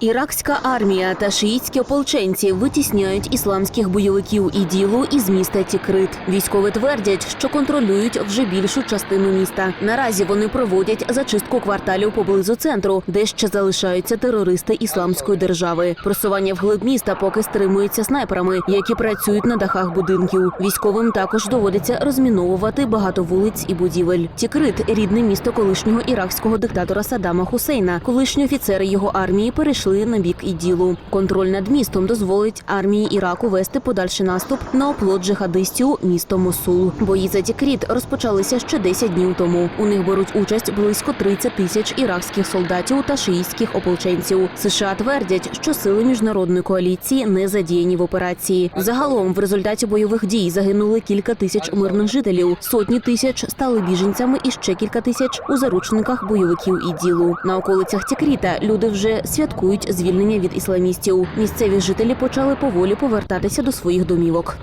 Іракська армія та шиїтські ополченці витісняють ісламських бойовиків іділу із міста Тікрит. Військові твердять, що контролюють вже більшу частину міста. Наразі вони проводять зачистку кварталів поблизу центру, де ще залишаються терористи ісламської держави. Просування вглиб міста поки стримується снайперами, які працюють на дахах будинків. Військовим також доводиться розміновувати багато вулиць і будівель. Тікрит рідне місто колишнього іракського диктатора Саддама Хусейна. Колишні офіцери його армії перейшли на бік іділу. Контроль над містом дозволить армії Іраку вести подальший наступ на оплот джихадистів місто Мосул. Бої за Тікріт розпочалися ще 10 днів тому. У них беруть участь близько 30 тисяч іракських солдатів та шиїстських ополченців. США твердять, що сили міжнародної коаліції не задіяні в операції. Загалом в результаті бойових дій загинули кілька тисяч мирних жителів, сотні тисяч стали біженцями і ще кілька тисяч у заручниках бойовиків іділу. На околицях Тікріта люди вже святкують звільнення від ісламістів. Місцеві жителі почали поволі повертатися до своїх домівок.